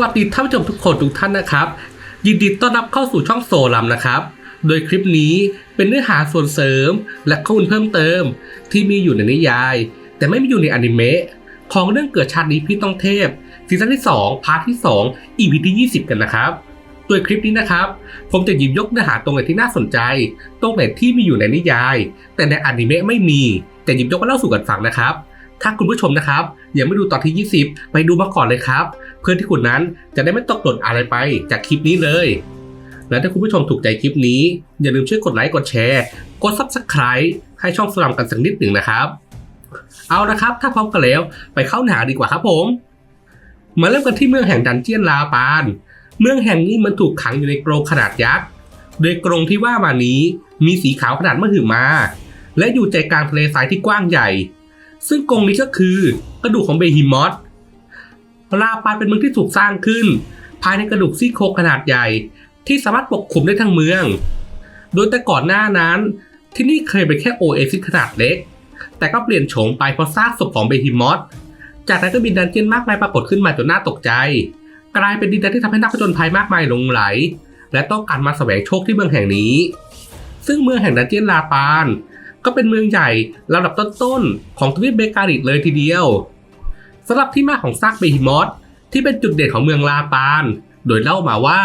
วัสดีท่านผู้ชมทุกคนทุกท่านนะครับ ยินดีต้อนรับเข้าสู่ช่องโซลัมนะครับ โดยคลิปนี้เป็นเนื้อหาส่วนเสริม และข้อมูลเพิ่มเติม ที่มีอยู่ในนิยาย แต่ไม่มีอยู่ในอนิเมะของเรื่องเกิดชาตินี้พี่ต้องเทพซีซั่นที่ 2 พาร์ทที่ 2 EP ที่ 20 กันนะครับโดยคลิปนี้นะครับ ผมจะหยิบยกเนื้อหาตรงไหนที่น่าสนใจ ตรงไหนที่มีอยู่ในนิยาย แต่ในอนิเมะไม่มี แต่หยิบยกมาเล่าสู่กันฟังนะครับ ถ้าคุณผู้ชมนะครับ อยังไม่ดูตอนที่ 20 ไปดูมาก่อนเลยครับ เพื่อที่คุณนั้นจะได้ไม่ตกหล่นอะไรไปจากคลิปนี้เลย และถ้าคุณผู้ชมถูกใจคลิปนี้ อย่าลืมช่วยกดไลค์กดแชร์กด Subscribe ให้ช่องสลัมกันสักนิดหนึ่งนะครับ เอาละครับ ถ้าพร้อมกันแล้วไปเข้าเนื้อหาดีกว่าครับผม มาเริ่มกันที่เมืองแห่งดันเจียนลาปาน เมืองแห่งนี้มันถูกขังอยู่ในกรงขนาดยักษ์โดยกรงที่ว่ามานี้มีสีขาวขนาดมหึมา และอยู่ใจกลางทะเลทรายที่กว้างใหญ่ ซึ่งกรงนี้ก็คือกระดูกของเบฮิมอสลาปานเป็นเมืองที่ถูกสร้างขึ้น ภายในกระดูกซี่โครงขนาดใหญ่ ที่สามารถปกคลุมได้ทั้งเมือง โดยแต่ก่อนหน้านั้นที่นี่เคยเป็นแค่โอเอซิสขนาดเล็ก แต่ก็เปลี่ยนโฉมไปเพราะซากศพของเบฮิมอสจากนั้นก็มีดันเจียนมากมายปรากฏขึ้นมาจนน่าตกใจ กลายเป็นดินแดนที่ทำให้นักผจญภัยมากมายหลงไหล และต้องการมาแสวงโชคที่เมืองแห่งนี้ ซึ่งเมืองแห่งดันเจียนลาปาน ก็เป็นเมืองใหญ่ลำดับต้นๆ ของทวีปเบการิดเลยทีเดียวสำหรับที่มาของซากเบฮิมอสที่เป็นจุดเด่นของเมืองลาปาน โดยเล่ามาว่า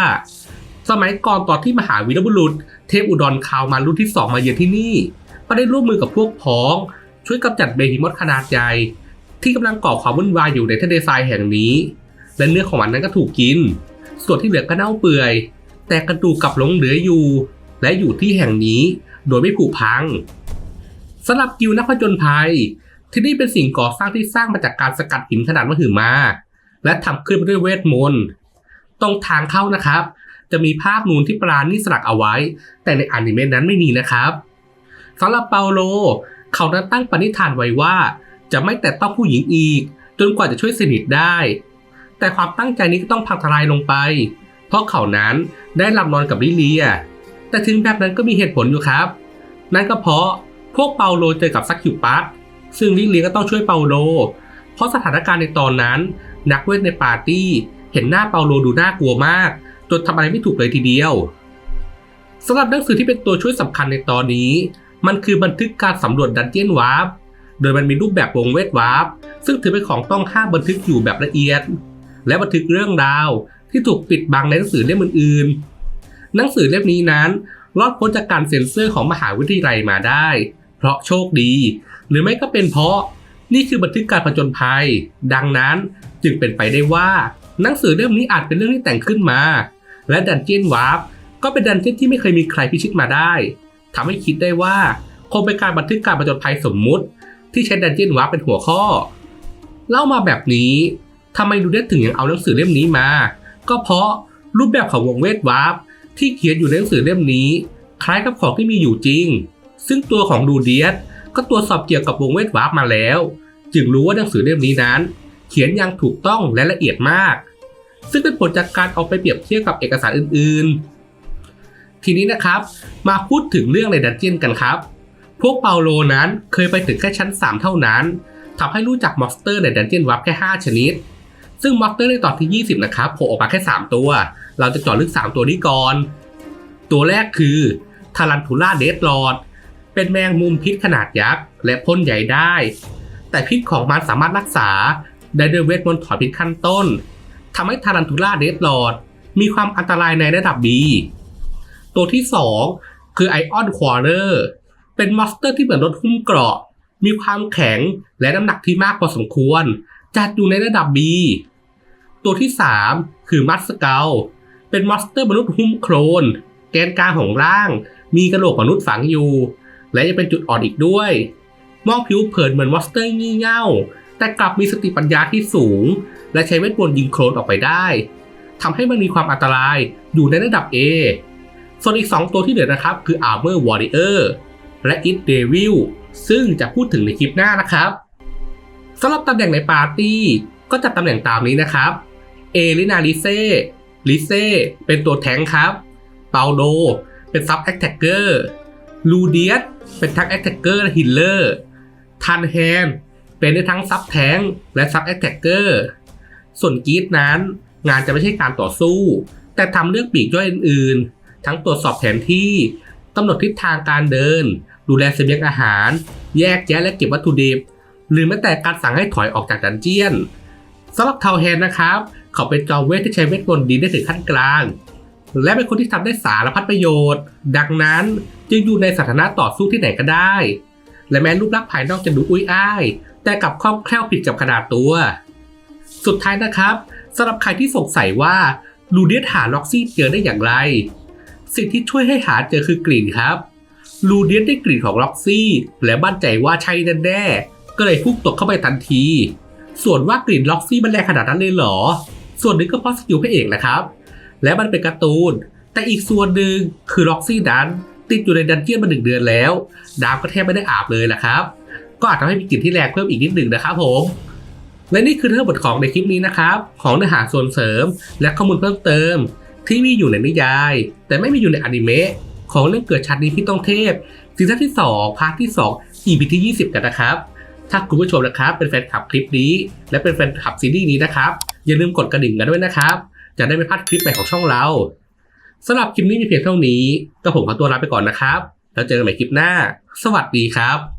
สมัยก่อนตอนที่มหาวีรบุรุษ เทพอุดรคาวมารุ่นที่สองมาเยือนที่นี่ ก็ได้ร่วมมือกับพวกพ้อง ช่วยกำจัดเบฮิมอสขนาดใหญ่ที่กำลังก่อความวุ่นวายอยู่ในทะเลทรายแห่งนี้ และเนื้อของมันนั้นก็ถูกกิน ส่วนที่เหลือก็เน่าเปื่อย แต่กระดูกกลับหลงเหลืออยู่ และอยู่ที่แห่งนี้โดยไม่ผุพัง สำหรับกิวนักผจญภัย ที่นี่เป็นสิ่งก่อสร้างที่สร้างมาจากการสกัดหินขนาดมหึมา และทำขึ้นมาด้วยเวทมนต์ตรงทางเข้านะครับ จะมีภาพนูนที่ปราณีสลักเอาไว้ แต่ในอนิเมะนั้นไม่มีนะครับสำหรับเปาโล เขานั้นตั้งปณิธานไว้ว่า จะไม่แตะต้องผู้หญิงอีก จนกว่าจะช่วยสนิทได้ แต่ความตั้งใจนี้ก็ต้องพังทลายลงไป เพราะเขานั้นได้หลับนอนกับลิเลีย แต่ถึงแบบนั้นก็มีเหตุผลอยู่ครับ นั่นก็เพราะ พวกเปาโลเจอกับซักคิวปัสซึ่งลิเลียก็ต้องช่วยเปาโล เพราะสถานการณ์ในตอนนั้น นักเวทในปาร์ตี้เห็นหน้าเปาโลดูน่ากลัวมาก จนทำอะไรไม่ถูกเลยทีเดียวสำหรับหนังสือที่เป็นตัวช่วยสำคัญในตอนนี้ มันคือบันทึกการสำรวจดันเจียนวาร์ปโดยมันมีรูปแบบวงเวทวาร์ปซึ่งถือเป็นของต้องห้ามบันทึกอยู่แบบละเอียด และบันทึกเรื่องราวที่ถูกปิดบังในหนังสือเล่มอื่นๆ หนังสือเล่มนี้นั้นรอดพ้นจากการเซ็นเซอร์ของมหาวิทยาลัยมาได้ ราะโชคดี หรือไม่ก็เป็นเพราะนี่คือบันทึกการผจญภัย ดังนั้นจึงเป็นไปได้ว่า หนังสือเล่มนี้อาจเป็นเรื่องที่แต่งขึ้นมา และดันเจียนวาร์ปก็เป็นดันเจียนที่ไม่เคยมีใครพิชิตมาได้ทำให้คิดได้ว่าคงเป็นการบันทึกการผจญภัยสมมุติ ที่ใช้ดันเจียนวาร์ปเป็นหัวข้อ เล่ามาแบบนี้ทำไมดูเดสถึงยังเอาหนังสือเล่มนี้มา ก็เพราะรูปแบบของวงเวทวาร์ปที่เขียนอยู่ในหนังสือเล่มนี้ คล้ายกับของที่มีอยู่จริง ซึ่งตัวของดูเดียสก็ตรวจสอบเกี่ยวกับวงเวทวาร์ปมาแล้ว จึงรู้ว่าหนังสือเล่มนี้นั้น เขียนอย่างถูกต้องและละเอียดมาก ซึ่งเป็นผลจากการเอาไปเปรียบเทียบกับเอกสารอื่นๆ ทีนี้นะครับ มาพูดถึงเรื่องในดันเจียนกันครับ พวกเปาโลนั้นเคยไปถึงแค่ชั้น 3 เท่านั้นทำให้รู้จักมอนสเตอร์ในดันเจียนวาร์ปแค่ 5 ชนิด ซึ่งมอนสเตอร์ในตอนที่ 20 นะครับโผล่ออกมาแค่ 3 ตัว เราจะจาะลึก 3 ตัวนี้ก่อน ตัวแรกคือทารันทูล่าเดดลอด เป็นแมงมุมพิษขนาดยักษ์และพ่นใหญ่ได้ แต่พิษของมันสามารถรักษาได้ด้วยเวทมนต์ถอนพิษขั้นต้นทำให้ทารันทูล่าเดดลอดมีความอันตรายในระดับ B ตัวที่ 2 คือไอออนควอเรอร์เป็นมอนสเตอร์ที่เหมือนรถหุ้มเกราะ มีความแข็งและน้ำหนักที่มากพอสมควร จัดอยู่ในระดับ B ตัวที่ 3 คือมัสเกลเป็นมอนสเตอร์มนุษย์หุ้มโครน แกนกลางของร่าง มีกระโหลกมนุษย์ฝังอยู่ และยังเป็นจุดอ่อนอีกด้วย มองผิวเผินเหมือนมอสเตอร์งี่เง่า แต่กลับมีสติปัญญาที่สูง และใช้เวทมนต์ยิงโครนออกไปได้ทำให้มันมีความอันตรายอยู่ในระดับ A ส่วนอีก 2 ตัวที่เหลือนะครับคือ Armor Warrior และ It Devil ซึ่งจะพูดถึงในคลิปหน้านะครับสำหรับตำแหน่งในปาร์ตี้ก็จะตำแหน่งตามนี้นะครับ เอลินาลิเซ่ลิเซ่เป็นตัวแทงค์ครับเปาโด เป็นซับแอคแท็กเกอร์ ลูเดียสเป็นทั้งแอคแท็กเกอร์และฮิลเลอร์ทันแฮนเป็นได้ทั้งซับแทงและซับแอคแท็กเกอร์ส่วนกีดนั้น งานจะไม่ใช่การต่อสู้ แต่ทำเรื่องปีกย่อยอื่นๆ ทั้งตรวจสอบแผนที่กำหนดทิศทางการเดิน ดูแลเสบียงอาหาร แยกแยะและเก็บวัตถุดิบ หรือแม้แต่การสั่งให้ถอยออกจากดันเจียนสำหรับเทาแฮนนะครับ เขาเป็นจอมเวทที่ใช้เวทมนต์ดีได้ถึงขั้นกลาง และเป็นคนที่ทำได้สารพัดประโยชน์ ดังนั้นจึงอยู่ในสถานะต่อสู้ที่ไหนก็ได้ และแม้รูปลักษณ์ภายนอกจะดูอุ้ยอ้าย แต่กลับคล่องแคล่วผิดกับขนาดตัว สุดท้ายนะครับสำหรับใครที่สงสัยว่าลูเดียสหาล็อกซี่เจอได้อย่างไร สิ่งที่ช่วยให้หาเจอคือกลิ่นครับลูเดียสได้กลิ่นของล็อกซี่ และมั่นใจว่าใช่แน่ๆก็เลยพุ่งตกเข้าไปทันที ส่วนว่ากลิ่นล็อกซี่มันแรงขนาดนั้นเลยเหรอ ส่วนหนึ่งก็เพราะสกิลพระเอกนะครับ และมันเป็นการ์ตูน แต่อีกส่วนหนึ่งคือล็อกซี่นั้น ติดอยู่ในดันเจียนมาหนึ่งเดือนแล้วน้ำก็แทบไม่ได้อาบเลยละครับ ก็อาจทำให้มีกลิ่นที่แรงเพิ่มอีกนิดหนึ่งนะครับผมและนี่คือทั้งหมดของในคลิปนี้นะครับ ของเนื้อหาส่วนเสริม และข้อมูลเพิ่มเติม ที่มีอยู่ในนิยาย แต่ไม่มีอยู่ในอนิเมะของเรื่องเกิดชาตินี้พี่ต้องเทพซีซั่นที่ 2 พาร์ทที่ 2 EP ที่ 20 กันนะครับ ถ้าคุณผู้ชมนะครับเป็นแฟนคลับคลิปนี้ และเป็นแฟนคลับซีรีส์นี้นะครับ อย่าลืมกดกระดิ่งกันด้วยนะครับ จะได้ไม่พลาดคลิปใหม่ของช่องเราสำหรับคลิปนี้มีเพียงเท่านี้ก็ผมขอตัวลาไปก่อนนะครับ แล้วเจอกันใหม่คลิปหน้า สวัสดีครับ